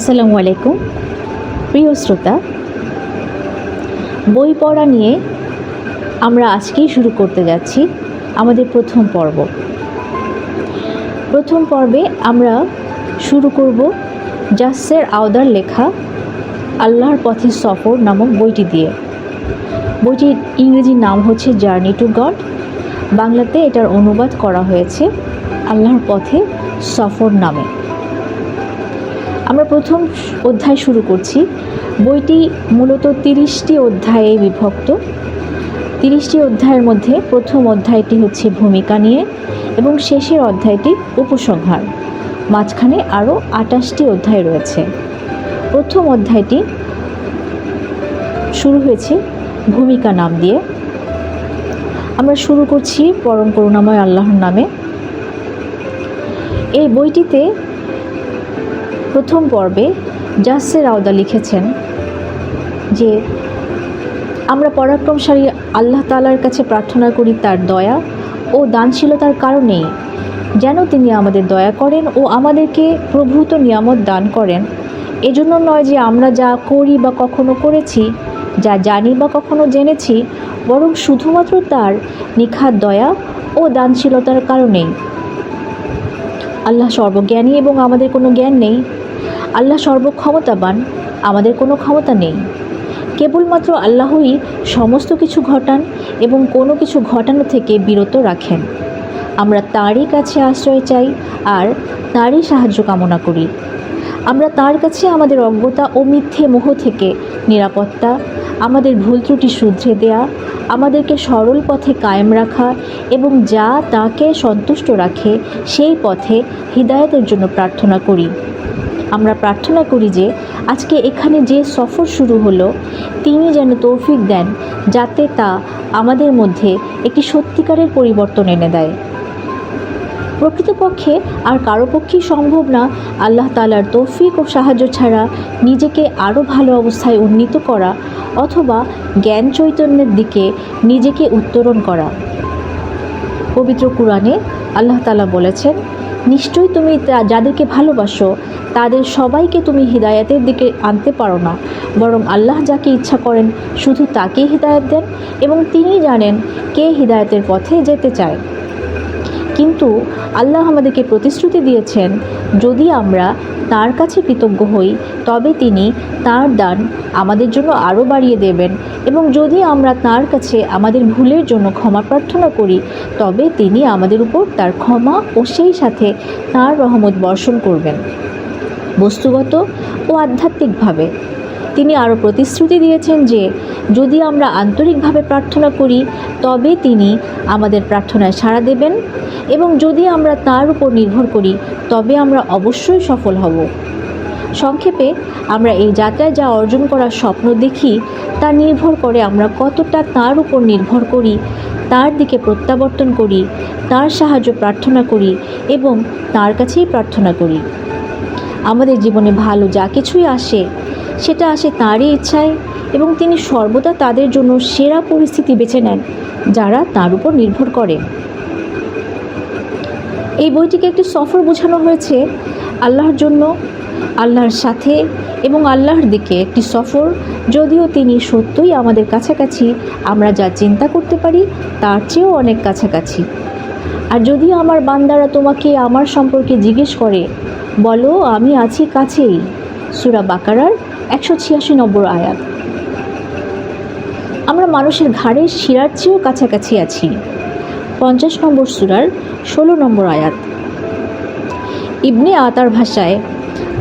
আসসালামু আলাইকুম। প্রিয় শ্রোতা, বই পড়া নিয়ে আমরা আজকেই শুরু করতে যাচ্ছি আমাদের প্রথম পর্ব। প্রথম পর্বে আমরা শুরু করব জাসের আওদার লেখা আল্লাহর পথে সফর নামক বইটি দিয়ে। বইটির ইংরেজি নাম হচ্ছে জার্নি টু গড বাংলাতে এটার অনুবাদ করা হয়েছে আল্লাহর পথে সফর নামে। আমরা প্রথম অধ্যায় শুরু করছি। বইটি মূলত তিরিশটি অধ্যায়ে বিভক্ত। তিরিশটি অধ্যায়ের মধ্যে প্রথম অধ্যায়টি হচ্ছে ভূমিকা নিয়ে এবং শেষের অধ্যায়টি উপসংহার। মাঝখানে আরও আটাশটি অধ্যায় রয়েছে। প্রথম অধ্যায়টি শুরু হয়েছে ভূমিকা নাম দিয়ে। আমরা শুরু করছি পরম করুণাময় আল্লাহর নামে। এই বইটিতে প্রথম পর্বে জাসের আওদা লিখেছেন যে, আমরা পরাক্রমশালী আল্লাহ তালার কাছে প্রার্থনা করি তার দয়া ও দানশীলতার কারণেই যেন তিনি আমাদের দয়া করেন ও আমাদেরকে প্রভূত নিয়ামত দান করেন। এজন্য নয় যে আমরা যা করি বা কখনো করেছি, যা জানি বা কখনো জেনেছি, বরং শুধুমাত্র তার নিখাত দয়া ও দানশীলতার কারণেই। আল্লাহ সর্বজ্ঞানী এবং আমাদের কোনো জ্ঞান নেই। আল্লাহ সর্বক্ষমতাবান, আমাদের কোনো ক্ষমতা নেই। কেবলমাত্র আল্লাহই সমস্ত কিছু ঘটান এবং কোনো কিছু ঘটানো থেকে বিরত রাখেন। আমরা তারই কাছে আশ্রয় চাই আর তারই সাহায্য কামনা করি। আমরা তার কাছে আমাদের অজ্ঞতা ও মিথ্যে মোহ থেকে নিরাপত্তা, আমাদের ভুল ত্রুটি শুধরে দেয়া, আমাদেরকে সরল পথে কায়েম রাখা এবং যা তাকে সন্তুষ্ট রাখে সেই পথে হৃদায়তের জন্য প্রার্থনা করি। আমরা প্রার্থনা করি যে আজকে এখানে যে সফর শুরু হলো, তিনি যেন তৌফিক দেন যাতে তা আমাদের মধ্যে একটি সত্যিকারের পরিবর্তন এনে দেয়। প্রকৃতপক্ষে আর কারও পক্ষেই সম্ভব না আল্লাহ তালার তৌফিক ও সাহায্য ছাড়া নিজেকে আরও ভালো অবস্থায় উন্নীত করা অথবা জ্ঞান চৈতন্যের দিকে নিজেকে উত্তরণ করা। পবিত্র কোরআনে আল্লাহ তালা বলেছেন নিশ্চয়ই তুমি যাদেরকে ভালোবাসো, তাদের সবাইকে তুমি হৃদায়তের দিকে আনতে পারো না। বরং আল্লাহ যাকে ইচ্ছা করেন, শুধু তাকেই হৃদায়ত দেন এবং তিনি জানেন কে হৃদায়তের পথে যেতে চায়। কিন্তু আল্লাহ আমাদেরকে প্রতিশ্রুতি দিয়েছেন, যদি আমরা তার কাছে কৃতজ্ঞ হই, তবে তিনি তার দান আমাদের জন্য আরও বাড়িয়ে দেবেন। এবং যদি আমরা তার কাছে আমাদের ভুলের জন্য ক্ষমা প্রার্থনা করি, তবে তিনি আমাদের উপর তার ক্ষমা ও সেই সাথে তার রহমত বর্ষণ করবেন। বস্তুগত ও আধ্যাত্মিকভাবে তিনি আরও প্রতিশ্রুতি দিয়েছেন যে, যদি আমরা আন্তরিকভাবে প্রার্থনা করি, তবে তিনি আমাদের প্রার্থনায় সাড়া দেবেন এবং যদি আমরা তার উপর নির্ভর করি, তবে আমরা অবশ্যই সফল হব। সংক্ষেপে, আমরা এই যাত্রায় যা অর্জন করার স্বপ্ন দেখি, তা নির্ভর করে আমরা কতটা তার উপর নির্ভর করি, তার দিকে প্রত্যাবর্তন করি, তার সাহায্য প্রার্থনা করি এবং তার কাছেই প্রার্থনা করি। আমাদের জীবনে ভালো যা কিছুই আসে সেটা আসে তারই ইচ্ছায় এবং তিনি সর্বদা তাদের জন্য সেরা পরিস্থিতি বেছে নেন, যারা তার উপর নির্ভর করে। এই বইটিকে একটি সফর বোঝানো হয়েছে আল্লাহর জন্য, আল্লাহর সাথে এবং আল্লাহর দিকে একটি সফর। যদিও তিনি সত্যই আমাদের কাছাকাছি, আমরা যা চিন্তা করতে পারি তার চেয়েও অনেক কাছাকাছি। আর যদি আমার বান্দারা তোমাকে আমার সম্পর্কে জিজ্ঞেস করে, বলো, আমি আছি কাছেই। সুরা বাকারার একশো ছিয়াশি নম্বর আয়াত। আমরা মানুষের ঘাড়ের শিরার চেয়েও কাছাকাছি আছি। পঞ্চাশ নম্বর সুরার ষোলো নম্বর আয়াত। ইবনে আতার ভাষায়,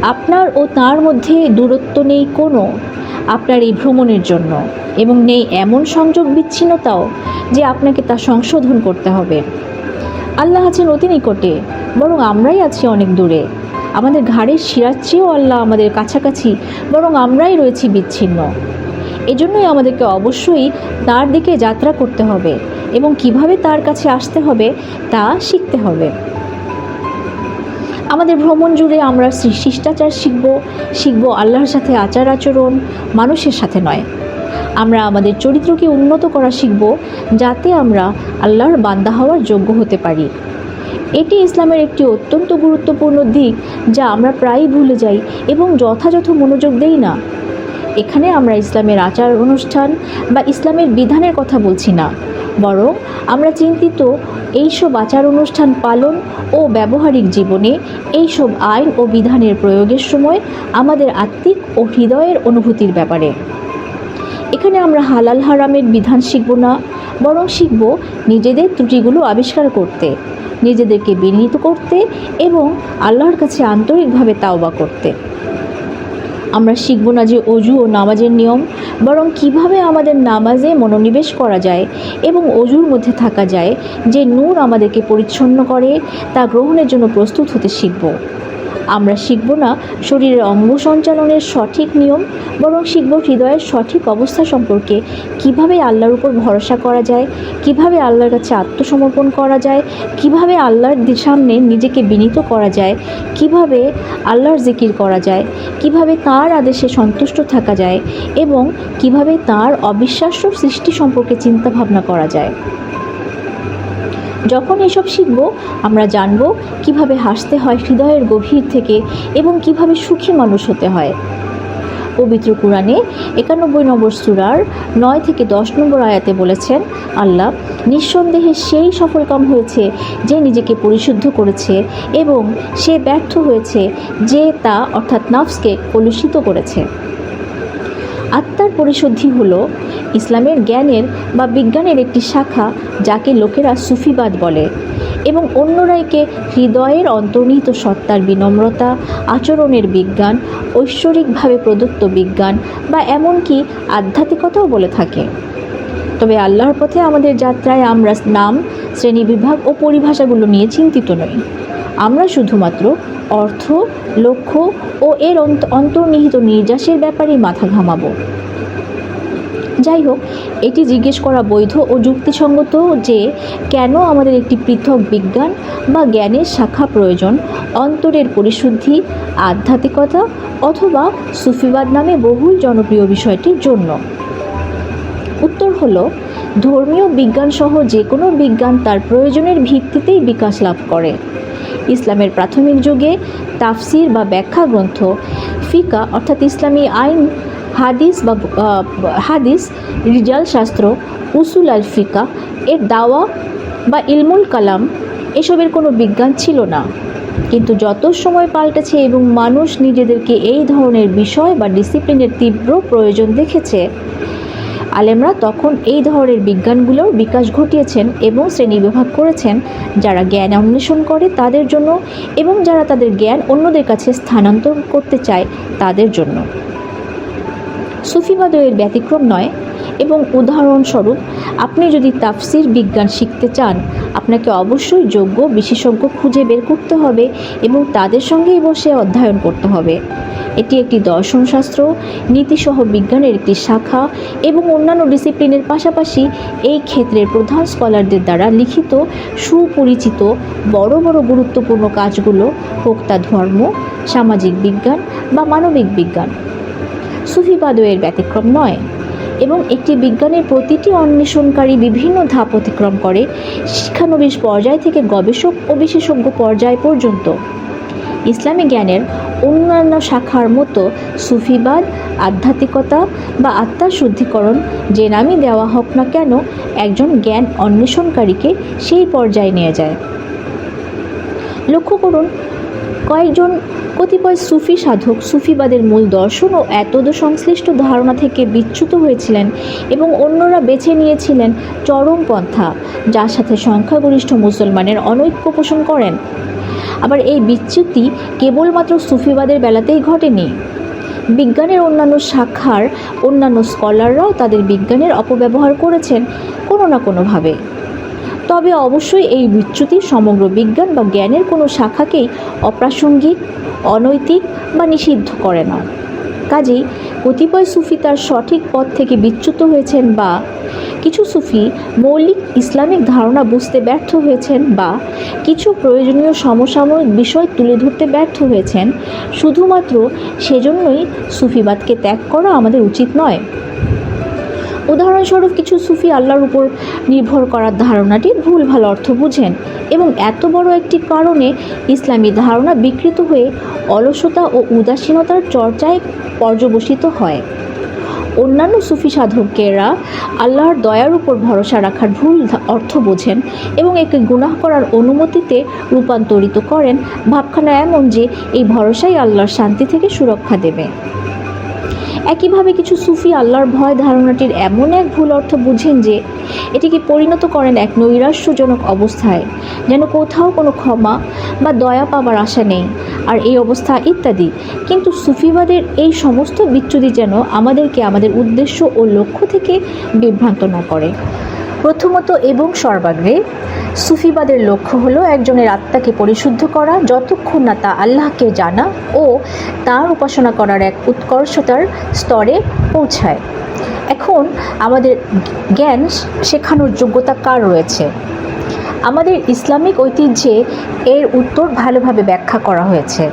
আপনার ও তার মধ্যে দূরত্ব নেই কোনো, আপনার এই ভ্রমণের জন্য, এবং নেই এমন সংযোগ বিচ্ছিন্নতাও যে আপনাকে তা সংশোধন করতে হবে। আল্লাহ আছেন অতি নিকটে, বরং আমরাই আছি অনেক দূরে। আমাদের ঘাড়ের শিরার চেয়েও আল্লাহ আমাদের কাছাকাছি, বরং আমরাই রয়েছি বিচ্ছিন্ন। এজন্যই আমাদেরকে অবশ্যই তার দিকে যাত্রা করতে হবে এবং কীভাবে তার কাছে আসতে হবে তা শিখতে হবে। আমাদের ভ্রমণ জুড়ে আমরা শিষ্টাচার শিখব শিখব আল্লাহর সাথে আচার আচরণ, মানুষের সাথে নয়। আমরা আমাদের চরিত্রকে উন্নত করা শিখব, যাতে আমরা আল্লাহর বান্দা হওয়ার যোগ্য হতে পারি। এটি ইসলামের একটি অত্যন্ত গুরুত্বপূর্ণ দিক যা আমরা প্রায়ই ভুলে যাই এবং যথাযথ মনোযোগ দেই না। এখানে আমরা ইসলামের আচার অনুষ্ঠান বা ইসলামের বিধানের কথা বলছি না, বরং আমরা চিন্তিত এইসব আচার অনুষ্ঠান পালন ও ব্যবহারিক জীবনে এইসব আইন ও বিধানের প্রয়োগের সময় আমাদের আত্মিক ও হৃদয়ের অনুভূতির ব্যাপারে। এখানে আমরা হালাল হারামের বিধান শিখব না, বরং শিখব নিজেদের ত্রুটিগুলো আবিষ্কার করতে, নিজেদেরকে বিনীত করতে এবং আল্লাহর কাছে আন্তরিকভাবে তাওবা করতে। আমরা শিখব না যে অজু ও নামাজের নিয়ম, বরং কীভাবে আমাদের নামাজে মনোনিবেশ করা যায় এবং অজুর মধ্যে থাকা যায় যে নূর আমাদেরকে পরিচ্ছন্ন করে, তা গ্রহণের জন্য প্রস্তুত হতে শিখব। আমরা শিখব না শরীরের অঙ্গ সঞ্চালনের সঠিক নিয়ম, বরং শিখব হৃদয়ের সঠিক অবস্থা সম্পর্কে। কীভাবে আল্লাহর উপর ভরসা করা যায়? কীভাবে আল্লাহর কাছে আত্মসমর্পণ করা যায়? কীভাবে আল্লাহর সামনে নিজেকে বিনীত করা যায়? কীভাবে আল্লাহর জিকির করা যায়? কীভাবে তার আদেশে সন্তুষ্ট থাকা যায়? এবং কীভাবে তার অবিশ্বাস্য সৃষ্টি সম্পর্কে চিন্তা ভাবনা করা যায়? যখন এসব শিখব, আমরা জানব কীভাবে হাসতে হয় হৃদয়ের গভীর থেকে এবং কীভাবে সুখী মানুষ হতে হয়। পবিত্র কোরআনে একানব্বই নম্বর সুরার নয় থেকে দশ নম্বর আয়াতে বলেছেন, আল্লাহ নিঃসন্দেহে সেই সফলকাম হয়েছে যে নিজেকে পরিশুদ্ধ করেছে এবং সে ব্যর্থ হয়েছে যে তা অর্থাৎ নাফসকে কলুষিত করেছে। আত্মার পরিশুদ্ধি হলো ইসলামের জ্ঞানের বা বিজ্ঞানের একটি শাখা যাকে লোকেরা সুফিবাদ বলে এবং অন্যরা একে হৃদয়ের অন্তর্নিহিত সত্তার বিনম্রতা, আচরণের বিজ্ঞান, ঐশ্বরিকভাবে প্রদত্ত বিজ্ঞান বা এমনকি আধ্যাত্মিকতাও বলে থাকে। তবে আল্লাহর পথে আমাদের যাত্রায় আমরা নাম শ্রেণীবিভাগ ও পরিভাষাগুলো নিয়ে চিন্তিত নই। আমরা শুধুমাত্র অর্থ, লক্ষ্য ও এর অন্ত- অন্তর্নিহিত নির্যাসের ব্যাপারেই মাথা ঘামাবো। যাই হোক এটি জিজ্ঞেস করা বৈধ ও যুক্তিসঙ্গত যে কেন আমাদের একটি পৃথক বিজ্ঞান বা জ্ঞানের শাখা প্রয়োজন, অন্তরের পরিশুদ্ধি, আধ্যাত্মিকতা অথবা সুফিবাদ নামে বহুল জনপ্রিয় বিষয়টির জন্য। উত্তর হলো, ধর্মীয় বিজ্ঞানসহ যে কোনো বিজ্ঞান তার প্রয়োজনের ভিত্তিতেই বিকাশ লাভ করে। ইসলামের প্রাথমিক যুগে তাফসির বা ব্যাখ্যা গ্রন্থ, ফিকা অর্থাৎ ইসলামী আইন, হাদিস বা হাদিস, রিজাল শাস্ত্র, উসুল আল ফিকা, এর দাওয়া বা ইলমুল কালাম এসবের কোনো বিজ্ঞান ছিল না। কিন্তু যত সময় পাল্টেছে এবং মানুষ নিজেদেরকে এই ধরনের বিষয় বা ডিসিপ্লিনের তীব্র প্রয়োজন দেখেছে আলেমরা তখন এই ধরনের বিজ্ঞানগুলোর বিকাশ ঘটিয়েছেন এবং শ্রেণীবিভাগ করেছেন। যারা জ্ঞান অন্বেষণ করে তাদের জন্য এবং যারা তাদের জ্ঞান অন্যদের কাছে স্থানান্তর করতে চায় তাদের জন্য। সুফিবাদও এর ব্যতিক্রম নয় এবং উদাহরণস্বরূপ, আপনি যদি তাফসির বিজ্ঞান শিখতে চান, আপনাকে অবশ্যই যোগ্য বিশেষজ্ঞ খুঁজে বের করতে হবে এবং তাদের সঙ্গেই বসে অধ্যয়ন করতে হবে। এটি একটি দর্শনশাস্ত্র নীতিসহ বিজ্ঞানের একটি শাখা এবং অন্যান্য ডিসিপ্লিনের পাশাপাশি এই ক্ষেত্রের প্রধান স্কলারদের দ্বারা লিখিত, সুপরিচিত বড় বড় গুরুত্বপূর্ণ কাজগুলো হোক তা ধর্ম, সামাজিক বিজ্ঞান বা মানবিক বিজ্ঞান। সুফিবাদও এর ব্যতিক্রম নয় এবং একটি বিজ্ঞানের প্রতিটি অন্বেষণকারী বিভিন্ন ধাপ অতিক্রম করে শিক্ষানবিশ পর্যায় থেকে গবেষক ও বিশেষজ্ঞ পর্যায় পর্যন্ত। ইসলামী জ্ঞানের অন্যান্য শাখার মতো সুফিবাদ, আধ্যাত্মিকতা বা আত্মার শুদ্ধিকরণ যে নামই দেওয়া হোক না কেন একজন জ্ঞান অন্বেষণকারীকে সেই পর্যায়ে নিয়ে যায়। লক্ষ্য করুন, কয়েকজন কতিপয় সুফি সাধক সুফিবাদের মূল দর্শন ও এতদ সংশ্লিষ্ট ধারণা থেকে বিচ্যুত হয়েছিলেন এবং অন্যরা বেছে নিয়েছিলেন চরম পন্থা, যার সাথে সংখ্যাগরিষ্ঠ মুসলমানের অনৈক্য পোষণ করেন। আবার এই বিচ্যুতি কেবলমাত্র সুফিবাদের বেলাতেই ঘটেনি। বিজ্ঞানের অন্যান্য শাখার অন্যান্য স্কলাররাও তাদের বিজ্ঞানের অপব্যবহার করেছেন কোনো না কোনোভাবে। তবে অবশ্যই এই বিচ্যুতি সমগ্র বিজ্ঞান বা জ্ঞানের কোনো শাখাকেই অপ্রাসঙ্গিক, অনৈতিক বা নিষিদ্ধ করে না। কাজেই কতিপয় সুফি তার সঠিক পথ থেকে বিচ্যুত হয়েছেন বা কিছু সুফি মৌলিক ইসলামিক ধারণা বুঝতে ব্যর্থ হয়েছেন বা কিছু প্রয়োজনীয় সমসাময়িক বিষয় তুলে ধরতে ব্যর্থ হয়েছেন, শুধুমাত্র সেজন্যই সুফিবাদকে ত্যাগ করা আমাদের উচিত নয়। উদাহরণস্বরূপ কিছু সুফি আল্লাহর উপর নির্ভর করার ধারণাটি ভুল ভালো অর্থ বুঝেন এবং এত বড় একটি কারণে ইসলামী ধারণা বিকৃত হয়ে অলসতা ও উদাসীনতার চর্চায় পর্যবসিত হয়। অন্যান্য সুফি সাধকেরা আল্লাহর দয়ার উপর ভরসা রাখার ভুল অর্থ বোঝেন এবং একে গুনাহ করার অনুমতিতে রূপান্তরিত করেন, ভাবখানা এমন যে এই ভরসাই আল্লাহর শান্তি থেকে সুরক্ষা দেবে। একইভাবে কিছু সুফি আল্লাহর ভয় ধারণাটির এমন এক ভুল অর্থ বুঝেন যে, এটিকে পরিণত করেন এক নৈরাশ্যজনক অবস্থায়, যেন কোথাও কোনো ক্ষমা বা দয়া পাবার আশা নেই। আর এই অবস্থা ইত্যাদি। কিন্তু সুফিবাদের এই সমস্ত বিচ্যুতি যেন আমাদেরকে আমাদের উদ্দেশ্য ও লক্ষ্য থেকে বিভ্রান্ত না করে। প্রথমত এবং সর্বাগ্রে। সুফিবাদের লক্ষ্য হলো একজনের আত্মাকে পরিশুদ্ধ করা, যতক্ষণ না তা আল্লাহকে জানা ও তার উপাসনা করার এক উৎকর্ষতার স্তরে পৌঁছায়। এখন আমাদের জ্ঞান শেখানোর যোগ্যতা কার রয়েছে? আমাদের ইসলামিক ঐতিহ্যে এর উত্তর ভালোভাবে ব্যাখ্যা করা হয়েছে।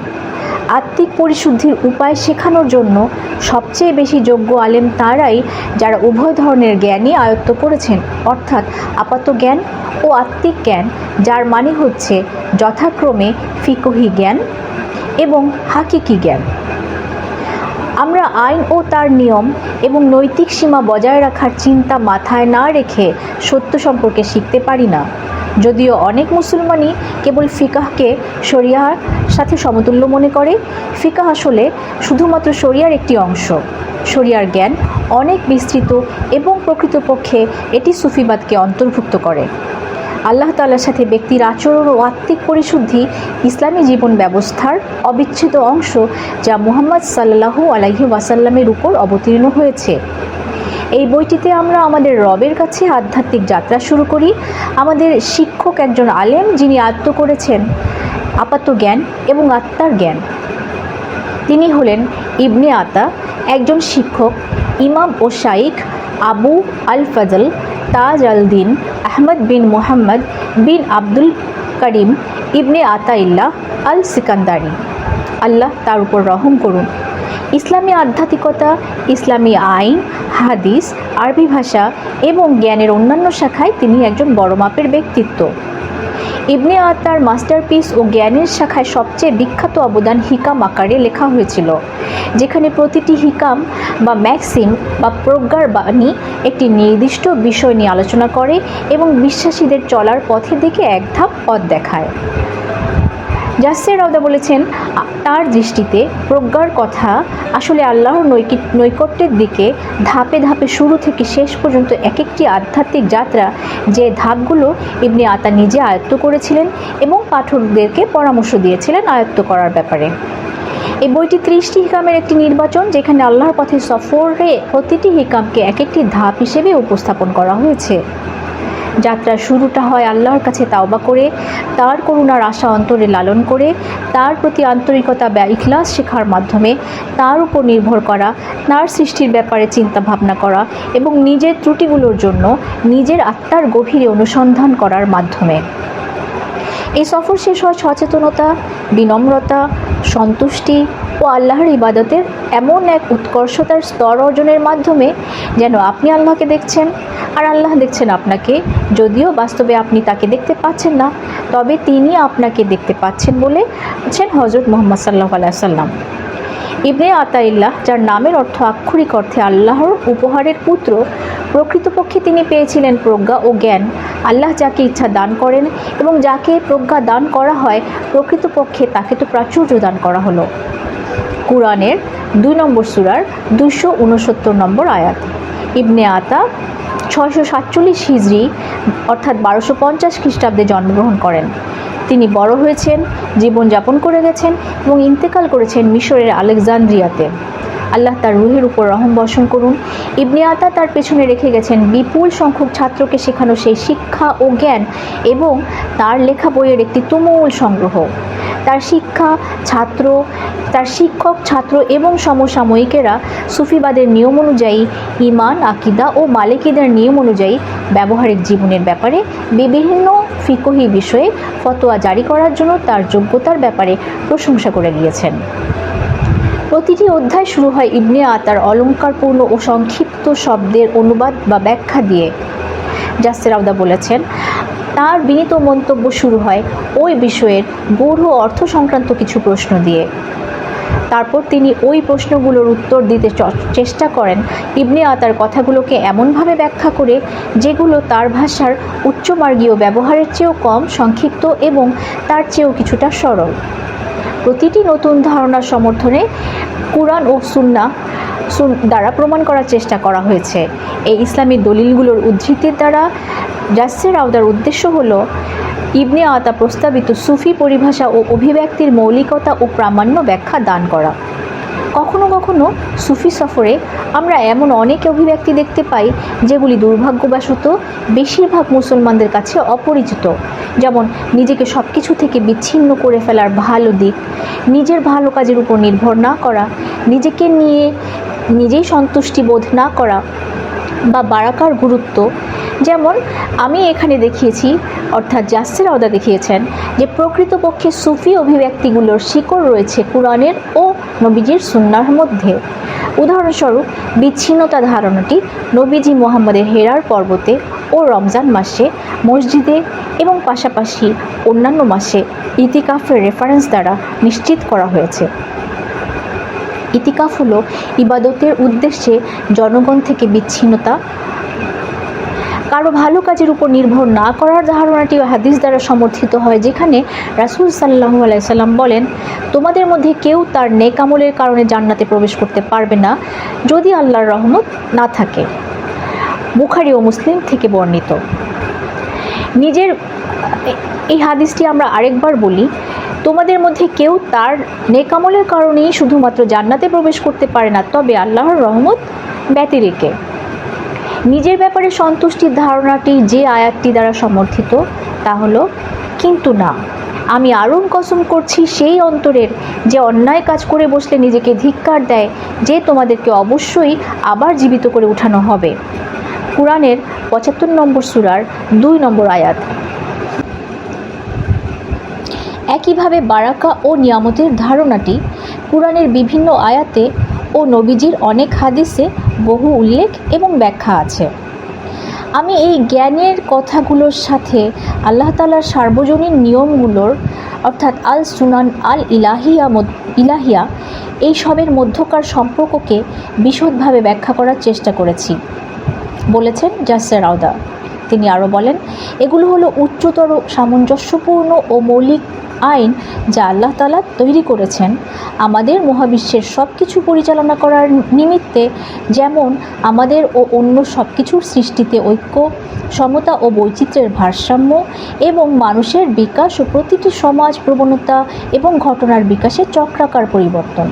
আত্মিক পরিশুদ্ধির উপায় শেখানোর জন্য সবচেয়ে বেশি যোগ্য আলেম তারাই যারা উভয় ধরনের জ্ঞানই আয়ত্ত করেছেন, অর্থাৎ আপাত জ্ঞান ও আত্মিক জ্ঞান, যার মানে হচ্ছে যথাক্রমে ফিকহি জ্ঞান এবং হাকিকি জ্ঞান। আমরা আইন ও তার নিয়ম এবং নৈতিক সীমা বজায় রাখার চিন্তা মাথায় না রেখে সত্য সম্পর্কে শিখতে পারি না। যদিও অনেক মুসলমানই কেবল ফিকাহকে শরিয়ার সাথে সমতুল্য মনে করে। ফিকাহ আসলে শুধুমাত্র শরিয়ার একটি অংশ। শরিয়ার জ্ঞান অনেক বিস্তৃত এবং প্রকৃতপক্ষে এটি সুফিবাদকে অন্তর্ভুক্ত করে। আল্লাহ তাআলার সাথে ব্যক্তির আচরণ ও আত্মিক পরিশুদ্ধি ইসলামী জীবন ব্যবস্থার অবিচ্ছেদ্য অংশ যা মুহাম্মদ সাল্লাল্লাহু আলাইহি ওয়াসাল্লামের উপর অবতীর্ণ হয়েছে। এই বইটিতে আমরা আমাদের রবের কাছে আধ্যাত্মিক যাত্রা শুরু করি। আমাদের শিক্ষক একজন আলেম যিনি আত্ম করেছেন আপাত জ্ঞান এবং আত্মার জ্ঞান। তিনি হলেন ইবনে আতা, একজন শিক্ষক, ইমাম ও শাইখ আবু আল ফজল তাজ আল দিন আহমদ বিন মোহাম্মদ বিন আব্দুল করিম ইবনে আতাইল্লাহ আল সিকান্দারি আল্লাহ তার উপর রহম করুন। ইসলামী আধ্যাত্মিকতা, ইসলামী আইন, হাদিস, আরবি ভাষা এবং জ্ঞানের অন্যান্য শাখায় তিনি একজন বড় মাপের ব্যক্তিত্ব। ইবনে আত্মার মাস্টারপিস ও জ্ঞানের শাখায় সবচেয়ে বিখ্যাত অবদান হিকাম আকারে লেখা হয়েছিল, যেখানে প্রতিটি হিকাম বা ম্যাক্সিম বা প্রজ্ঞার বাণী একটি নির্দিষ্ট বিষয় নিয়ে আলোচনা করে এবং বিশ্বাসীদের চলার পথের দিকে এক ধাপ পথ দেখায়। জাসের রাউদা বলেছেন, তার দৃষ্টিতে প্রজ্ঞার কথা আসলে আল্লাহর নৈকি, নৈকট্যের দিকে ধাপে ধাপে শুরু থেকে শেষ পর্যন্ত এক একটি আধ্যাত্মিক যাত্রা যে ধাপগুলো ইবনে আতা নিজে আয়ত্ত করেছিলেন এবং পাঠকদেরকে পরামর্শ দিয়েছিলেন আয়ত্ত করার ব্যাপারে। এই বইটি ত্রিশটি হিকামের একটি নির্বাচন যেখানে আল্লাহর পথে সফরে প্রতিটি হিকামকে এক একটি ধাপ হিসেবে উপস্থাপন করা হয়েছে। যাত্রার শুরুটা হয় আল্লাহর কাছে তাওবা করে, তার করুণার আশা অন্তরে লালন করে, তার প্রতি আন্তরিকতা বা ইখলাস শেখার মাধ্যমে তার উপর নির্ভর করা, তার সৃষ্টির ব্যাপারে চিন্তা ভাবনা করা এবং নিজের ত্রুটিগুলোর জন্য নিজের আত্মার গভীরে অনুসন্ধান করার মাধ্যমে। এই সফর শেষ হয় সচেতনতা, বিনম্রতা, সন্তুষ্টি ও আল্লাহর ইবাদতের এমন এক উৎকর্ষতার স্তর অর্জনের মাধ্যমে যেন আপনি আল্লাহকে দেখছেন, আর আল্লাহ দেখছেন আপনাকে। যদিও বাস্তবে আপনি তাকে দেখতে পাচ্ছেন না, তবে তিনি আপনাকে দেখতে পাচ্ছেন বলে হচ্ছেন হজরত মোহাম্মদ সাল্লাহ আলাইসাল্লাম ইবনে আতাইল্লাহ, যার নামের অর্থ আক্ষরিক অর্থে আল্লাহর উপহারের পুত্র, প্রকৃতপক্ষে তিনি পেয়েছিলেন প্রজ্ঞা ও জ্ঞান। আল্লাহ যাকে ইচ্ছা দান করেন এবং যাকে প্রজ্ঞা দান করা হয়, প্রকৃতপক্ষে তাকে তো প্রাচুর্য দান করা হলো। কোরআনের দুই নম্বর সুরার দুশো উনসত্তর নম্বর আয়াত। ইবনে আতা ছয়শো সাতচল্লিশ হিজড়ি অর্থাৎ বারোশো পঞ্চাশ খ্রিস্টাব্দে জন্মগ্রহণ করেন। তিনি বড় হয়েছেন, জীবনযাপন করে গেছেন এবং ইন্তেকাল করেছেন মিশরের আলেকজান্দ্রিয়াতে। আল্লাহ তার রুহের উপর রহম বর্ষণ করুন। ইবনে আতা তার পেছনে রেখে গেছেন বিপুল সংখ্যক ছাত্রকে শেখানো সেই শিক্ষা ও জ্ঞান এবং তার লেখা বইয়ের একটি তুমুল সংগ্রহ। তার শিক্ষা ছাত্র, তার শিক্ষক, ছাত্র এবং সমসাময়িকেরা সুফিবাদের নিয়ম অনুযায়ী ইমান আকিদা ও মালিকিদের নিয়ম অনুযায়ী ব্যবহারিক জীবনের ব্যাপারে বিভিন্ন ফিকহি বিষয়ে ফতোয়া জারি করার জন্য তার যোগ্যতার ব্যাপারে প্রশংসা করে গিয়েছেন। প্রতিটি অধ্যায় শুরু হয় ইবনে আতার অলঙ্কারপূর্ণ ও সংক্ষিপ্ত শব্দের অনুবাদ বা ব্যাখ্যা দিয়ে। জাসের আওদা বলেছেন, তার বিনীত মন্তব্য শুরু হয় ওই বিষয়ের গূঢ় অর্থ সংক্রান্ত কিছু প্রশ্ন দিয়ে। তারপর তিনি ওই প্রশ্নগুলোর উত্তর দিতে চেষ্টা করেন ইবনে আতার কথাগুলোকে এমনভাবে ব্যাখ্যা করে যেগুলো তার ভাষার উচ্চমার্গীয় ব্যবহারের চেয়েও কম, সংক্ষিপ্ত এবং তার চেয়েও কিছুটা সরল। প্রতিটি নতুন ধারণার সমর্থনে কুরআন ও সুন্না দ্বারা প্রমাণ করার চেষ্টা করা হয়েছে। এই ইসলামী দলিলগুলোর উদ্ধৃতির দ্বারা জাসের আওদার উদ্দেশ্য হল ইবনে আতা প্রস্তাবিত সুফি পরিভাষা ও অভিব্যক্তির মৌলিকতা ও প্রামাণ্য ব্যাখ্যা দান করা। কখনো কখনো সুফি সফরে আমরা এমন অনেক অভিব্যক্তি দেখতে পাই, যেগুলি দুর্ভাগ্যবশত বেশিরভাগ মুসলমানদের কাছে অপরিচিত। যেমন, নিজেকে সব কিছু থেকে বিচ্ছিন্ন করে ফেলার ভালো দিক, নিজের ভালো কাজের উপর নির্ভর না করা, নিজেকে নিয়ে নিজেই সন্তুষ্টি বোধ না করা বা বারাকার গুরুত্ব, যেমন আমি এখানে দেখিয়েছি, অর্থাৎ জাসের আওদা দেখিয়েছেন, যে প্রকৃতপক্ষে সুফি অভিব্যক্তিগুলোর শিকড় রয়েছে কোরআনের ও নবীজির সুন্নার মধ্যে। উদাহরণস্বরূপ, বিচ্ছিন্নতা ধারণাটি নবীজি মোহাম্মদের হেরার পর্বতে ও রমজান মাসে, মসজিদে এবং পাশাপাশি অন্যান্য মাসে ইতিকাফের রেফারেন্স দ্বারা নিশ্চিত করা হয়েছে। ইতিকাফ হলো ইবাদতের উদ্দেশ্যে জনগণ থেকে বিচ্ছিন্নতা। কারও ভালো কাজের উপর নির্ভর না করার ধারণাটি হাদিস দ্বারা সমর্থিত হয়, যেখানে রাসূল সাল্লাহু আলাইসাল্লাম বলেন, তোমাদের মধ্যে কেউ তার নেকামলের কারণে জান্নাতে প্রবেশ করতে পারবে না, যদি আল্লাহর রহমত না থাকে। বুখারি ও মুসলিম থেকে বর্ণিত। নিজের, এই হাদিসটি আমরা আরেকবার বলি তোমাদের মধ্যে কেউ তার নেকামলের কারণেই শুধুমাত্র জান্নাতে প্রবেশ করতে পারে না, তবে আল্লাহর রহমত ব্যতিরেকে। নিজের ব্যাপারে সন্তুষ্টির ধারণাটি যে আয়াতটি দ্বারা সমর্থিত, তা হলো, কিন্তু না, আমি আরুণ কসম করছি সেই অন্তরের যে অন্যায় কাজ করে বসলে নিজেকে ধিক্কার দেয়, যে তোমাদেরকে অবশ্যই আবার জীবিত করে উঠানো হবে। কোরআনের পঁচাত্তর নম্বর সুরার দুই নম্বর আয়াত। একইভাবে বারাকা ও নিয়ামতের ধারণাটি কোরআনের বিভিন্ন আয়াতে ও নবীজির অনেক হাদিসে বহু উল্লেখ এবং ব্যাখ্যা আছে। আমি এই জ্ঞানের কথাগুলোর সাথে আল্লাহ তালার সার্বজনীন নিয়মগুলোর, অর্থাৎ আল সুনান আল ইলাহিয়া ইলাহিয়া, এই সবের মধ্যকার সম্পর্ককে বিশদভাবে ব্যাখ্যা করার চেষ্টা করেছি, বলেছেন জাসের আওদা। তিনি আরও বলেন, এগুলো হলো উচ্চতর সামঞ্জস্যপূর্ণ ও মৌলিক আইন যা আল্লাহ তালা তৈরি করেছেন। আমাদের মহাবিশ্বের সব কিছু পরিচালনা করার নিমিত্তে যেমন আমাদের ও অন্য সব কিছুর সৃষ্টিতে ঐক্য, সমতা ও বৈচিত্র্যের ভারসাম্য এবং মানুষের বিকাশ ও প্রতিটি সমাজ প্রবণতা এবং ঘটনার বিকাশে চক্রাকার পরিবর্তন।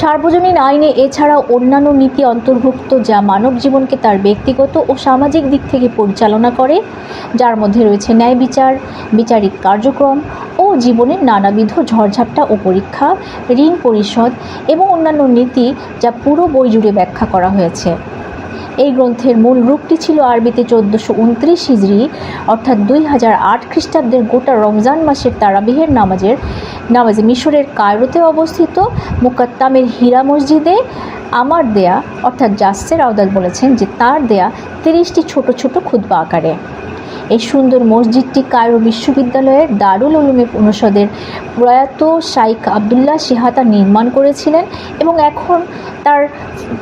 সার্বজনীন আইনে এছাড়া অন্যান্য নীতি অন্তর্ভুক্ত যা মানব জীবনকে তার ব্যক্তিগত ও সামাজিক দিক থেকে পরিচালনা করে, যার মধ্যে রয়েছে ন্যায় বিচার, বিচারিক কার্যক্রম ও জীবনের নানাবিধ ঝড়ঝাপটা ও পরীক্ষা, ঋণ পরিশোধ এবং অন্যান্য নীতি যা পুরো বই জুড়ে ব্যাখ্যা করা হয়েছে। এই গ্রন্থের মূল রূপটি ছিল আরবিতে চোদ্দোশো উনত্রিশ হিজড়ি অর্থাৎ দুই হাজার আট খ্রিস্টাব্দের গোটা রমজান মাসের তারাবিহের নামাজের, নামাজে মিশরের কায়রোতে অবস্থিত মুকাত্তামের হীরা মসজিদে আমার দেয়া, অর্থাৎ জাসের আওদাদ বলেছেন যে তার দেয়া তিরিশটি ছোট ছোট ক্ষুদ্বা আকারে। এই সুন্দর মসজিদটি কায়রো বিশ্ববিদ্যালয়ের দারুল উলুমে অনুষদের প্রয়াত শাইখ আবদুল্লাহ সিহাতা নির্মাণ করেছিলেন এবং এখন তার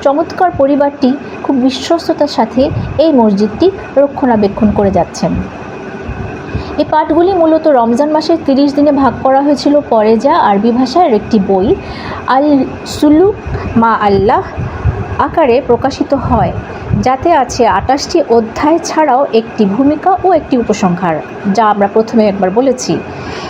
চমৎকার পরিবারটি খুব বিশ্বস্ততার সাথে এই মসজিদটি রক্ষণাবেক্ষণ করে যাচ্ছেন। এই পাঠগুলি মূলত রমজান মাসের তিরিশ দিনে ভাগ করা হয়েছিল পরে যা আরবি ভাষার একটি বই আল সুলুক মা আল্লাহ আকারে প্রকাশিত হয়, যাতে আছে আটাশটি অধ্যায় ছাড়াও একটি ভূমিকা ও একটি উপসংহার, যা আমরা প্রথমে একবার বলেছি।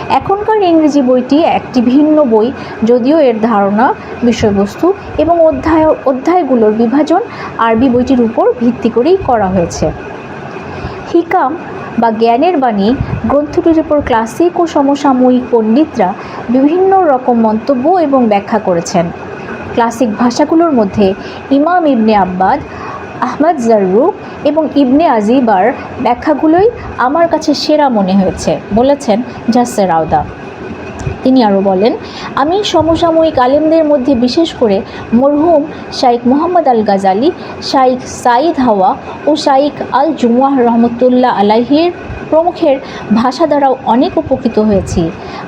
এখনকার ইংরেজি বইটি একটি ভিন্ন বই, যদিও এর ধারণা, বিষয়বস্তু এবং অধ্যায়, অধ্যায়গুলোর বিভাজন আরবি বইটির উপর ভিত্তি করেই করা হয়েছে। হিকাম বা জ্ঞানের বাণী, গ্রন্থটির উপর ক্লাসিক ও সমসাময়িক পণ্ডিতরা বিভিন্ন রকম মন্তব্য এবং ব্যাখ্যা করেছেন। ক্লাসিক ভাষাগুলোর মধ্যে ইমাম ইবনে আব্বাদ, আহমদ জারুক এবং ইবনে আজিবার ব্যাখ্যাগুলোই আমার কাছে সেরা মনে হয়েছে, বলেছেন জাসের আওদা। তিনি আরও বলেন, আমি সমসাময়িক আলেমদের মধ্যে বিশেষ করে মরহুম শাইখ মোহাম্মদ আল গাজালি শাইখ সাইদ হাওয়া ও শাইখ আল জুমাহ রহমতুল্লাহ আলাহির প্রমুখের ভাষা দ্বারাও অনেক উপকৃত হয়েছি।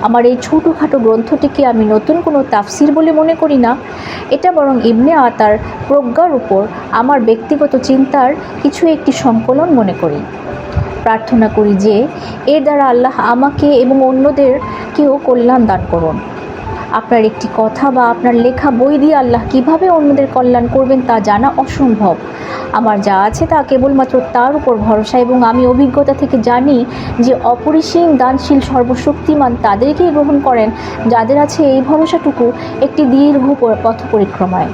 আমার এই ছোটোখাটো গ্রন্থটিকে আমি নতুন কোনো তাফসির বলে মনে করি না। এটা বরং ইবনে আতার প্রজ্ঞার উপর আমার ব্যক্তিগত চিন্তার কিছু একটি সংকলন মনে করি। প্রার্থনা করি যে এর দ্বারা আল্লাহ আমাকে এবং অন্যদেরকেও কল্যাণ দান করুন। আপনার একটি কথা বা আপনার লেখা বই দিয়ে আল্লাহ কীভাবে অন্যদের কল্যাণ করবেন তা জানা অসম্ভব। আমার যা আছে তা কেবলমাত্র তার উপর ভরসা এবং আমি অভিজ্ঞতা থেকে জানি যে অপরিসীম দানশীল সর্বশক্তিমান তাদেরকেই গ্রহণ করেন যাদের আছে এই ভরসাটুকু একটি দীর্ঘ পথ পরিক্রমায়।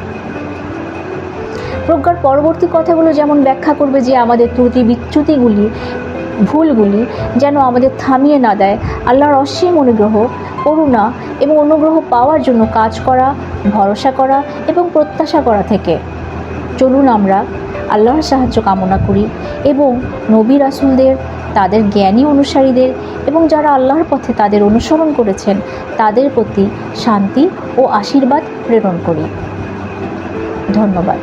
প্রজ্ঞার পরবর্তী কথাগুলো যেমন ব্যাখ্যা করবে যে আমাদের ত্রুটি বিচ্যুতিগুলি ভুলগুলি যেন আমাদের থামিয়ে না দেয়। আল্লাহর অসীম অনুগ্রহ, করুণা এবং অনুগ্রহ পাওয়ার জন্য কাজ করা, ভরসা করা এবং প্রত্যাশা করা থেকে। চলুন আমরা আল্লাহর সাহায্য কামনা করি এবং নবী রাসুলদের, তাদের জ্ঞানী অনুসারীদের এবং যারা আল্লাহর পথে তাদের অনুসরণ করেছেন, তাদের প্রতি শান্তি ও আশীর্বাদ প্রেরণ করি। ধন্যবাদ।